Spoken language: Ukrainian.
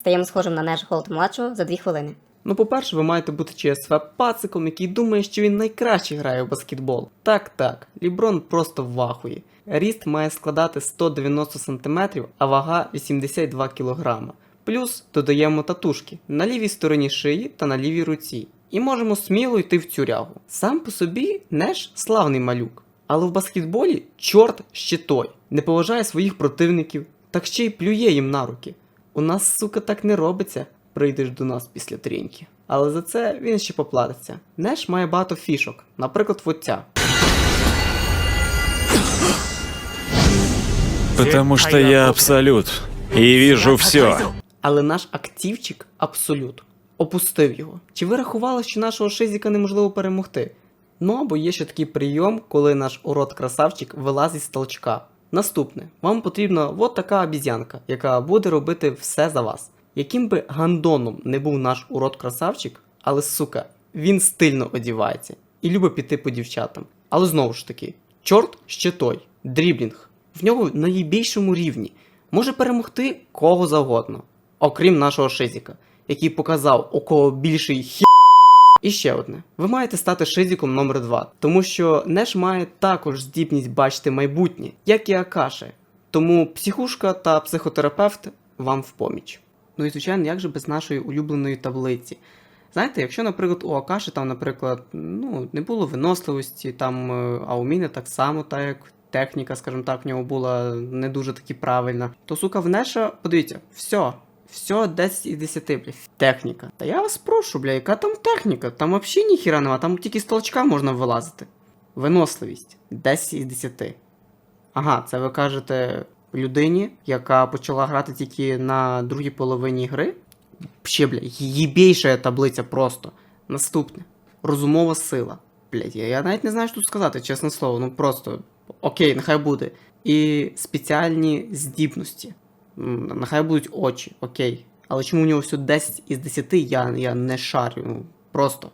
Стаємо схожим на Неш Голд младшого за 2 хвилини. Ну, по-перше, ви маєте бути ЧСВ пациком, який думає, що він найкраще грає в баскетбол. Так, так, Ліброн просто в вахуї. Ріст має складати 190 см, а вага 82 кг. Плюс додаємо татушки на лівій стороні шиї та на лівій руці. І можемо сміло йти в цю рягу. Сам по собі Неш славний малюк. Але в баскетболі чорт ще той. Не поважає своїх противників, так ще й плює їм на руки. У нас, сука, так не робиться. Прийдеш до нас після тріньки. Але за це він ще поплатиться. Неш має багато фішок, наприклад, вот ця. Потому что я абсолют. И вижу все. Але наш активчик абсолют опустив його. Чи ви рахували, що нашого шизіка неможливо перемогти? Ну або є ще такий прийом, коли наш урод красавчик вилазить з толчка. Наступне, вам потрібна от така обізянка, яка буде робити все за вас. Яким би гандоном не був наш урод красавчик, але сука, він стильно одівається і любить піти по дівчатам. Але знову ж таки, чорт ще той, дріблінг. В нього на найбільшому рівні може перемогти кого завгодно, окрім нашого шизіка, який показав, у кого більший хі. І ще одне: ви маєте стати шизіком номер 2 тому що Неш має також здібність бачити майбутнє, як і Акаши. Тому психушка та психотерапевт вам в поміч. Ну і звичайно, як же без нашої улюбленої таблиці? Знаєте, якщо, наприклад, у Акаші там, наприклад, ну, не було виносливості, там, е, а у Міни так само, так як техніка, скажімо так, в нього була не дуже таки правильна, то сука в Неша, подивіться, все. Все 10 із 10, бля. Техніка. Та я вас прошу, бля, яка там техніка? Там взагалі ніхіра нема, там тільки з толчка можна вилазити. Виносливість 10 із 10. Ага, це ви кажете людині, яка почала грати тільки на другій половині гри. Ще, бля, їбейша таблиця просто. Наступне. Розумова сила. Блять, я, я навіть не знаю, що тут сказати, чесне слово. Ну просто окей, нехай буде. І спеціальні здібності. Нехай будуть очі, окей. Але чому у нього все 10 із 10, я, я не шарю. Ну, просто.